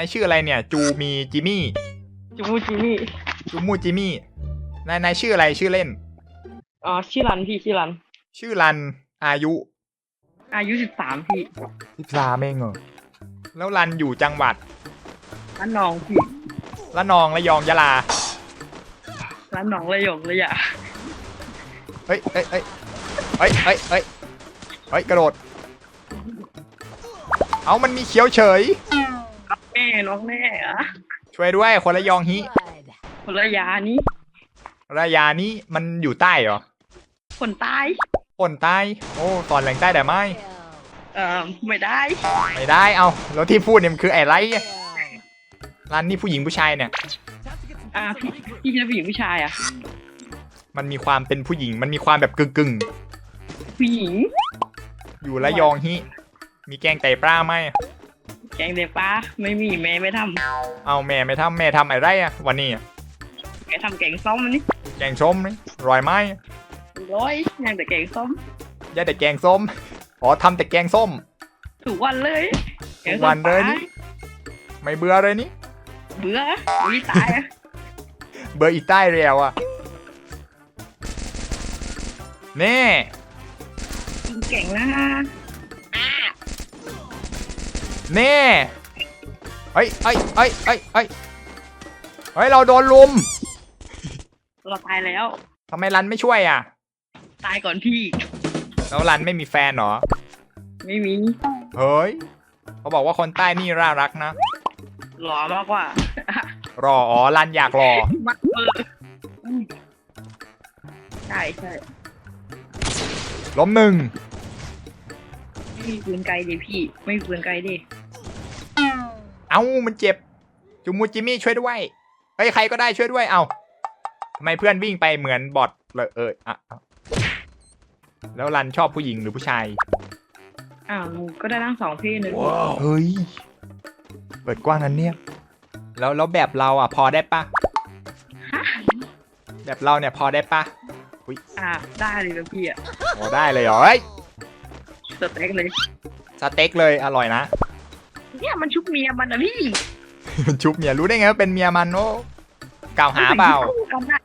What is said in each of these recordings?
นายชื่ออะไรเนี่ย จูมีจิมี่ จูมูจิมี่จูมูจิมี่ นายนายชื่ออะไรชื่อเล่น อ๋อชื่อรันพี่ชื่อรัน ชื่อรันอายุอายุสิบสามพี่สิบสามเองเหรอ แล้วรันอยู่จังหวัดร้านน้องพี่ละนองระยองยะลา ร้านน้องระยองระยะเฮ้ยเฮ้ยเฮ้ยเฮ้ยเฮ้ยเฮ้ยเฮ้ยกระโดด เอามันมีเขียวเฉยแม่ น้องแม่เหรอะช่วยด้วย คนระยองฮิคนระยานี้ระยานี้มันอยู่ใต้เหรอ คนใต้คนใต้ โอ้ตอนแหล่งใต้แต่ไม่เอ่อไม่ได้ ไม่ได้ เอาแล้วที่พูดเนี่ยมันคืออะไรอะร้านนี่ผู้หญิงผู้ชายเนี่ย อ่าพี่พี่เป็นผู้หญิงผู้ชายอะ มันมีความเป็นผู้หญิง มันมีความแบบกึ่งกึ่งผู้หญิงๆอยู่ระยองฮิมีแกงไตปลาไหม แกงเด็กป้าไม่มีแม่ไม่ทเอาแม่ไม่ทำแม่ทำอะไรอะวันนี้อะำแกทำแกงส้มนี่แกงส้มนี่รอยไหมร้อยยังแต่แกงส้มย่าแต่แกงส้มอ๋อทำแต่แกงส้ม ถูกวันเลยแกงทุกส้มวันเลยปานี่ ไม่เบื่อเลยนี่เบื่อวิตายอะเบอร์อีใต้เรียวอะแน่กินเก่งนะแน่เฮ้ยเฮ้ยเฮ้ยเฮ้ยเฮ้ยเฮ้ยเราโดนลุมเราตายแล้ว ทำไมรันไม่ช่วยอะ ตายก่อนพี่ แล้วรันไม่มีแฟนเหรอ ไม่มีเฮ้ย เขาบอกว่าคนใต้นี่น่ารักนะ หล่อมากกว่า รออ๋อรันอยากรอ มักเอออืมใช่ใช่ล้มหนึ่งไม่มีปืนไกลดิพี่ ไม่มีปืนไกลดิ เอ้ามันเจ็บจูมูจิมี่ช่วยด้วยเฮ้ยใครก็ได้ช่วยด้วย เอ้าทำไมเพื่อนวิ่งไปเหมือนบอทเลยเอออะอะแล้วรันชอบผู้หญิงหรือผู้ชาย อ้าวก็ได้ทั้งสองพี่หนึ่งเฮ้ย เปิดกว้างนั้นเนี่ย แล้วแล้วแบบเราอะ พอได้ปะฮะแบบเราเนี่ยพอได้ปะอ่าได้เลยนะพี่อะโอ้ได้เลยเหรอเฮ้ยสเต็กเลย สเต็กเลยอร่อยนะ เนี่ยมันชุบเมียมันนะพี่ชุบเมียรู้ได้ไงว่าเป็นเมียมันโอ้กล่าวหาเปล่ากันนะ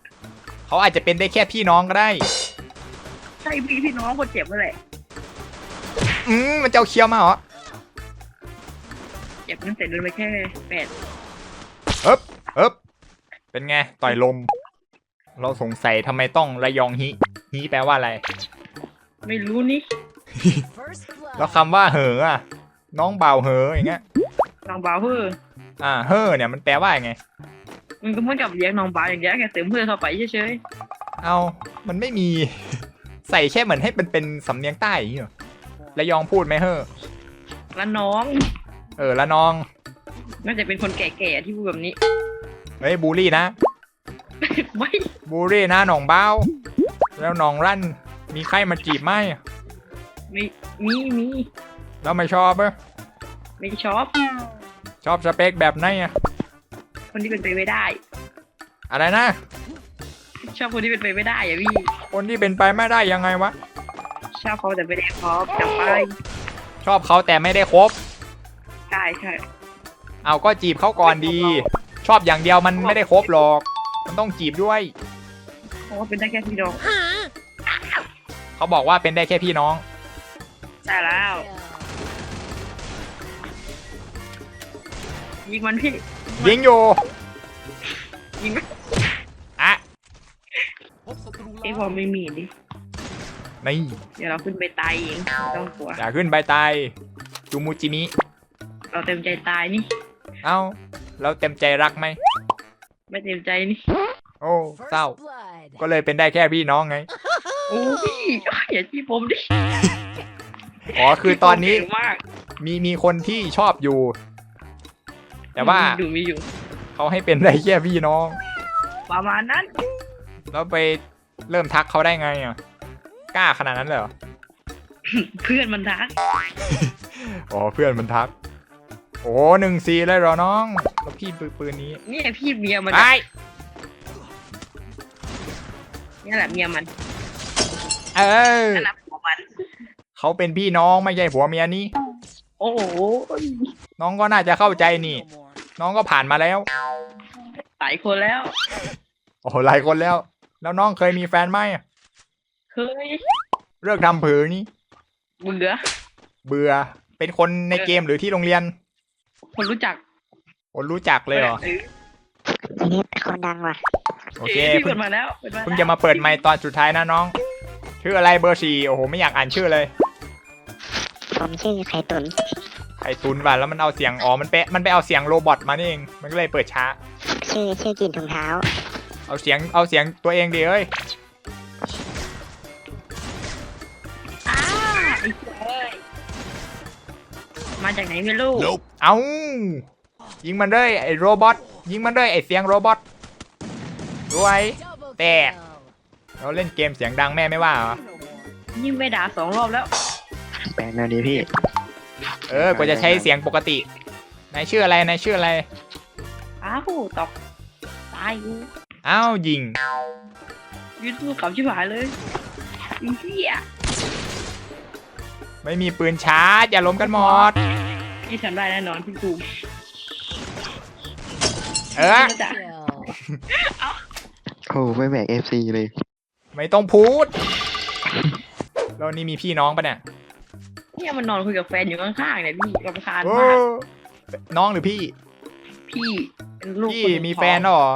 เขาอาจจะเป็นได้แค่พี่น้องก็ได้ ใช่พี่พี่น้องคนเจ็บนั่นแหละอืมมันจะเอาเคี้ยวมาเหรอเจ็บตั้งแต่เดินไปแค่แปดเอ๊บเอ๊บเป็นไงต่อยลม เราสงสัยทำไมต้องระยองฮิฮิแปลว่าอะไร ไม่รู้นี่ แล้วคำว่าเหออะ น้องเบาเหออย่างเงี้ยน้องบาวเพื่ออ่าเฮอเนี่ยมันแปลว่าไง มันก็เหมือนกับเลี้ยงน้องบาวอย่างเงี้ยแค่เติมเพื่อนเข้าไปเฉยเอามันไม่มี ใส่แค่เหมือนให้เป็นเป็นสำเนียงใต้อย่างเงี้ยเหรอระยองพูดไหมเฮอๆแล้วน้องเออละน้องน่าจะเป็นคนแก่ๆที่พูดแบบนี้ เฮ้ยบูลลี่นะไม่บูลลี่นะหนองเบ้าแล้วหนองรั่นมีใครมาจีบไหมไม่มีมี แล้วไม่ชอบเอไม่ชอบ ชอบสเปคแบบไหนอะคนที่เป็นไปไม่ได้ อะไรนะ ชอบคนที่เป็นไปไม่ได้อะพี่ คนที่เป็นไปไม่ได้ยังไงวะ ชอบเขาแต่ไม่ได้ครอบจำไปชอบเขาแต่ไม่ได้คบ ใช่ใช่เอาก็จีบเขาก่อนดี ชอบอย่างเดียวมันไม่ได้คบหรอก มันต้องจีบด้วย เพราะว่าเป็นได้แค่พี่น้องเขาบอกว่าเป็นได้แค่พี่น้อง ใช่แล้ว ยิงมันพี่ ยิงอยู่ยิงไหมอะไอ้พอไม่มีดิ นี่เดี๋ยวเราขึ้นไปตายเองไม่ต้องกลัว อย่าขึ้นใบตายจูมูจิมิเราเต็มใจตายนี่ เอ้าแล้วเต็มใจรักไหม ไม่เต็มใจนี่ โอ้เศร้า ก็เลยเป็นได้แค่พี่น้องไง โอ้พี่อย่าจี้ผมดิอ๋อคือตอนนี้เก่งมาก มีมีคนที่ชอบอยู่ แต่ว่ามีอยู่มีอยู่ เขาให้เป็นได้แค่พี่น้อง ประมาณนั้นแล้วไปเริ่มทักเขาได้ไงอะกล้าขนาดนั้นเลยเหรอเพื่อนมันทัก อ๋อเพื่อนมันทัก โอ้หนึ่งซีเลยเหรอน้องแล้วพี่ปืนปืนนี้เนี่ยพี่เมียมันไอ้เนี่ยแหละเมียมันเออนั่นแหละผัวมันเขาเป็นพี่น้องไม่ใช่ผัวเมียนี่โอ้โหน้องก็น่าจะเข้าใจนี่ น้องก็ผ่านมาแล้วหลายคนแล้ว โอ้โหหลายคนแล้ว แล้วน้องเคยมีแฟนไหมเคยเลิกทำผือนี่ เบื่อเบื่อ เป็นคนในเกมหรือที่โรงเรียน คนรู้จัก คนรู้จักเลยเหรอออทีนี้คนดังว่ะ โอเคพี่เพิ่เปิงดมาแล้วปิดเพิ่งจะมาเปิดไมค์ตอนสุดท้ายนะน้อง ชื่ออะไรเบอร์สี่โอ้โหไม่อยากอ่านชื่อเลย ผมชื่อไข่ตุน ไอตุนว่ะแล้วมันเอาเสียงอ๋อมันไปมันไปเอาเสียงโรบอทมานี่เองมันก็เลยเปิดช้า ชื่อชื่อกินถุงเท้า เอาเสียงเอาเสียงตัวเองดิเอ้ยอ้าไอ้เอ้ยมาจากไหนไม่รู้เอายิงมันเลยไอโรบอทยิงมันเลยไอเสียงโรบอทด้วย แตก เราเล่นเกมเสียงดังแม่ไม่ว่าเหรอ ยิ่งไม่ด่าสองรอบแล้ว แปลงแนวนี้พี่ เออกว่าจะใช้เสียงปกตินายชื่ออะไรนายชื่ออะไร อ้าวตอกตายกูอ้าวยิงยืนสู้กับชิบหายเลยยิงเหี้ยไม่มีปืนชาร์จอย่าล้มกันหมดพี่ทำได้แน่นอนพี่กูเออจ้ะโอ้ไม่แบกเอฟซีเลย ไม่ต้องพูดแล้วนี่มีพี่น้องปะเนี่ย เนี่ยมันนอนคุยกับแฟนอยู่ข้างๆเนี่ยพี่รำคาญโอ้มากน้องหรือพี่ พี่เป็นลูกพี่คนสุดมีท้องแฟนแล้วเหรอ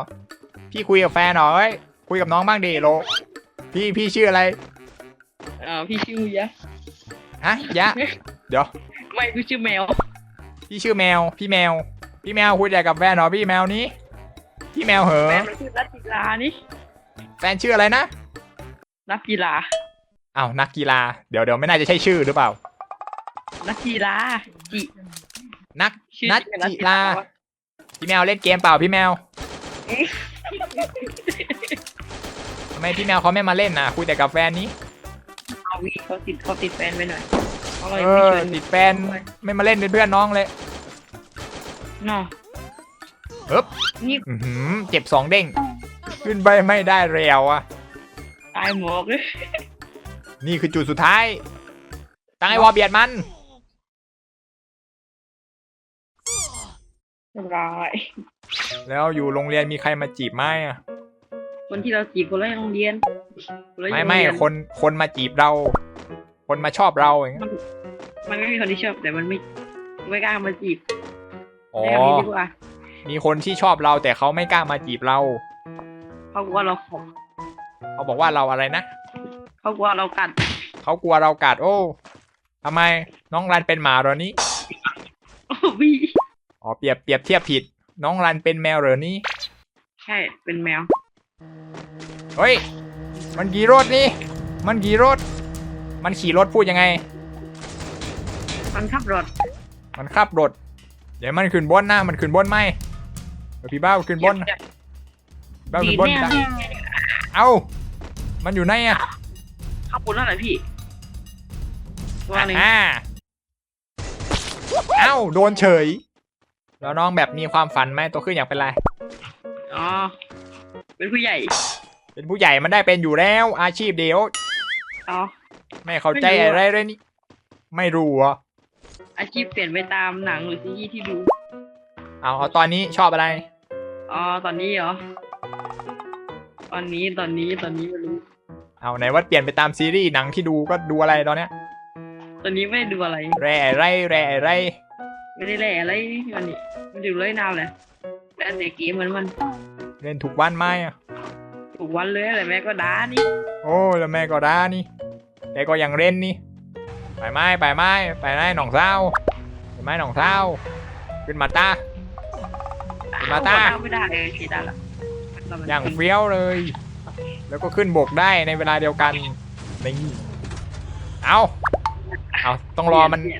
พี่คุยกับแฟนเหรอเอ้ยคุยกับน้องบ้างดิโล พี่พี่ชื่ออะไร เออพี่ชื่อยะฮะ ยะ เดี๋ยว ไม่กูชื่อแมวพี่ชื่อแมว พี่แมว พี่แมวคุยแต่กับแฟนเหรอพี่แมวนี้ พี่แมวเหรอแฟนมันชื่อนักกีฬานี่แฟนชื่ออะไรนะ นักกีฬา อ้าวนักกีฬา เดี๋ยวเดี๋ยวไม่น่าจะใช่ชื่อหรือเปล่า นักกีฬาจิ นักชื่อนักจริงกีฬาพี่แมวเล่นเกมเปล่าพี่แมวทำไมพี่แมวเขาไม่มาเล่นนะคุยแต่กับแฟนนี้เอาวีเขาติดเขาติดแฟนไปหน่อยเขาเลยเอไม่อเชิญติดแฟนไม่มาเล่นเป็นเพื่อนน้องเลยเนาะฮึบนี่อื้อหือเจ็บสองเด้งขึ้นไปไม่ได้เร็วอะตายหมอกเลยนี่คือจุดสุดท้ายตั้งไอ้วอลเบียดมัน ร้ายแล้วอยู่โรงเรียนมีใครมาจีบไหมอะ คนที่เราจีบคนแรกโรงเรียนคนแรกไม่ไม่โรงเรียคนคนมาจีบเรา คนมาชอบเราอย่างเงี้ยมันไม่มีคนที่ชอบแต่มันไม่ไม่กล้ามาจีบอ๋อเรียกแบบนี้ดีกว่ามีคนที่ชอบเราแต่เขาไม่กล้ามาจีบเรา เขากลัวเราขมเขาบอกว่าเราอะไรนะเขากลัวเรากัดเขากลัวเรากัดโอ้ทำไมน้องรันเป็นหมาเหรอนี่โอ้พี่ อ๋อเปรียบเปรียบเทียบผิด น้องรันเป็นแมวเหรอนี่ใช่ เป็นแมว เฮ้ย มันขี่รถนี่ มันขี่รถ มันขี่รถพูดยังไง มันขับรถ มันขับรถ เดี๋ยวมันขึ้นบนนะมันขึ้นบนไหมเดี๋ยวพี่บ้าวขึ้นบนบ้าวดีขึ้นบนแน่ได้เอ้า มันอยู่ไหนอะขับบนนั่นแหละพี่ตัวหนึ่งอ่าเอ้าโดนเฉย แล้วน้องแบบมีความฝันไหมตัวขึ้นอยากเป็นอะไร อ๋อ เป็นผู้ใหญ่ เป็นผู้ใหญ่มันได้เป็นอยู่แล้ว อาชีพเดียวอ๋อ ไม่เข้าใจไม่รู้อะอะไรเลยนี่ ไม่รู้เหรอะอาชีพเปลี่ยนไปตามหนังหรือซีรีส์ที่ดูเอาเอาตอนนี้ชอบอะไร อ๋อ ตอนนี้เหรอ ตอนนี้ ตอนนี้ ตอนนี้ไม่รู้ เอาไหนว่าเปลี่ยนไปตามซีรีส์หนังที่ดูก็ดูอะไรตอนเนี้ย ตอนนี้ไม่ได้ดูอะไร แร่ไรแร่ไร ไม่ได้แหล่อะไรวันนี้ไม่ดูเลยนาวเลยแต่แต่เกมเหมือนมันเล่นถูกวันไหมอะถูกวันเลยอะไรแม่ก็ด่านี่ โอ้แล้วแม่ก็ด่านี่ แต่ก็ยังเล่นนี่ ไปไม้ไปไม้ไปไม้หนองเศร้าไปไม้หนองเศร้าขึ้นมาตามาตาเอไม่ได้เออคิดได้ละอย่างเฟี้ยวเลย แล้วก็ขึ้นบกได้ในเวลาเดียวกันนี่เอาเอาต้องรอมันเปลี่ย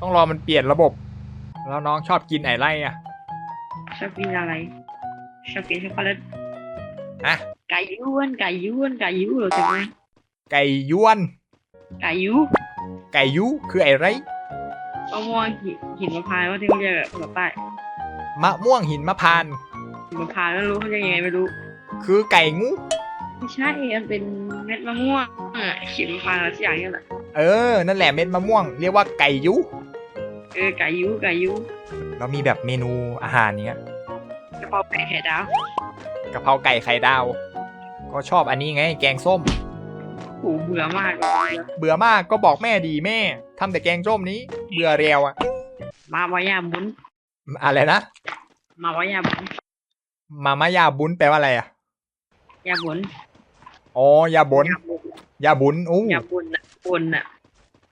ต้องรอมันเปลี่ยนระบบ แล้วน้องชอบกินไอไรอะชอบกินอะไร ชอบกินช็อกโกแลตอะไก่ย้วนไก่ย้วนไก่ยูเราจะไหมไก่ยวน ไก่ยูไก่ยุคือไอไรมะม่วงหินหินมะพร้าวว่าที่เขาเรียกอะภาษาใต้มะม่วงหินมะพานต์หินมะพร้าวไม่รู้เขาเรียกยังไงไม่รู้ คือไก่งูไม่ใช่มันเป็นเม็ดมะม่วงอะหินมะพร้าวอะไรสักอย่างเนี่ยแหละเออ นั่นแหละเม็ดมะม่วง เรียกว่าไก่ยุ เออไก่ยูไก่ยูเรามีแบบเมนูอาหารเนี้ยกระเพราไก่ไข่ดาวกะเพราไก่ไข่ดาว ก็ชอบอันนี้ไง แกงส้มโหูเบื่อมากเลยเบื่อมากก็บอกแม่ดีแม่ทำแต่แกงส้มนี้ เบื่อเรียวอะมาวายาบุญอะไรนะ มาวายาบุญมามายาบุญแปลว่าอะไรอะยาบุญอ๋อยาบุญยาบุญยาบุญอู้ยาบุญน่ะบุญน่ะ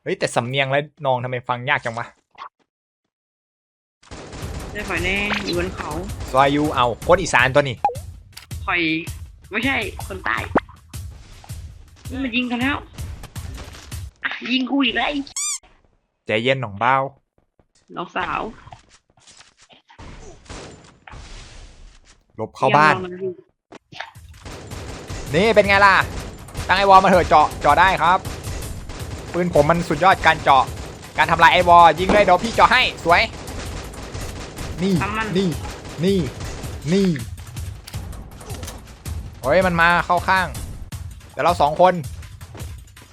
เฮ้ยแต่สำเนียงแล้วน้องทำไมฟังยากจังวะ ได้ข่อยแน่อยู่บนเขาซอยยูเอาโคตรอีสานตัวนี้ข่อย ไม่ใช่คนใต้นี่มันยิงกันแล้วอะยิงกูอีกแล้วไอ้ใจเย็นหนองเบ้าน้องสาวหลบเข้าบ้าน ยังมองมันอยู่นี่เป็นไงล่ะ ตั้งไอวอลมาเถอะเจาะเจาะได้ครับ ปืนผมมันสุดยอดการเจาะ การทำลายไอวอลยิงเลยเดี๋ยวพี่เจาะให้สวย นี่ทำมันนี่ นี่ นี่เฮ้ยมันมาเข้าข้าง แต่เราสองคน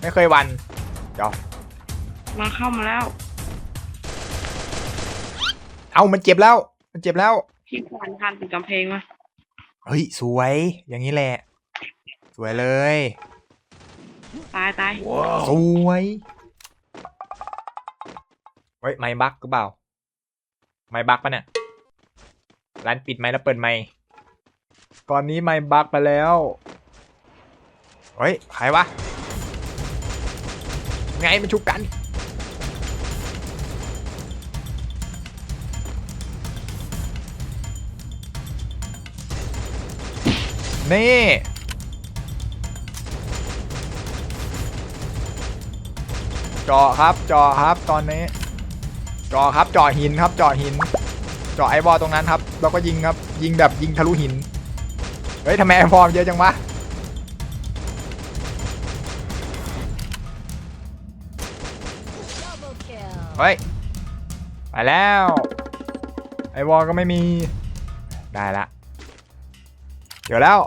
ไม่เคยหวันเดี๋ยวมาเข้ามาแล้ว เอามันเจ็บแล้ว มันเจ็บแล้วพี่ควานคานติดกำแพงมาเฮ้ย สวย อย่างนี้แหละ สวยเลย ตายตายสวยเฮ้ย ไม่บักหรือเปล่า ไม่บักปะเนี่ย ร้านปิดไหมแล้วเปิดไหมตอนนี้ไม่บักไปแล้วเฮ้ยใครวะ ไงมันชุบกัน นี่เจาะครับเจาะครับตอนนี้เจาะครับเจาะหินครับเจาะหิน เจาะไอบอลตรงนั้นครับแล้วก็ยิงครับยิงแบบยิงทะลุหินเฮ้ยทำไมไอบอลเยอะจังวะเฮ้ยไปแล้วไอบอลก็ไม่มีได้ละเดี๋ยวแล้ว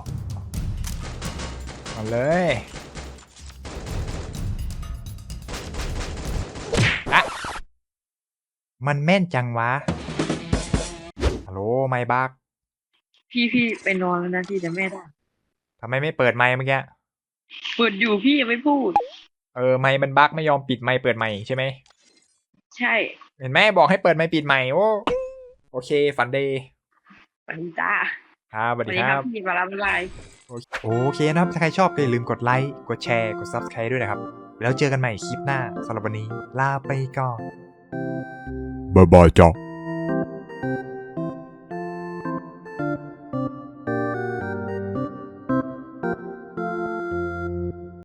มาเลยอะมันแม่นจังวะ โหลไม่บักพี่พี่ไปนอนแล้วนะพี่แต่แม่ได้ทำไมไม่เปิดไมค์เมื่อกี้เปิดอยู่พี่ยังไม่พูด เออไมค์มันบักไม่ยอมปิดไมค์เปิดไมค์ใช่ไหมใช่เห็นไหมบอกให้เปิดไมค์ปิดไมค์โอ้โอเค ฝันดีปณิจ้าครับสวัสสวัสดีดีคครัรับบพี่บาราบ๊ายบายโอเคนะครับถ้าใครชอบก็อย่าลืมกดไลค์กดแชร์กด Subscribe ด้วยนะครับ แล้วเจอกันใหม่คลิปหน้าสำหรับวันนี้ ลาไปก่อน Bye bye, ciao.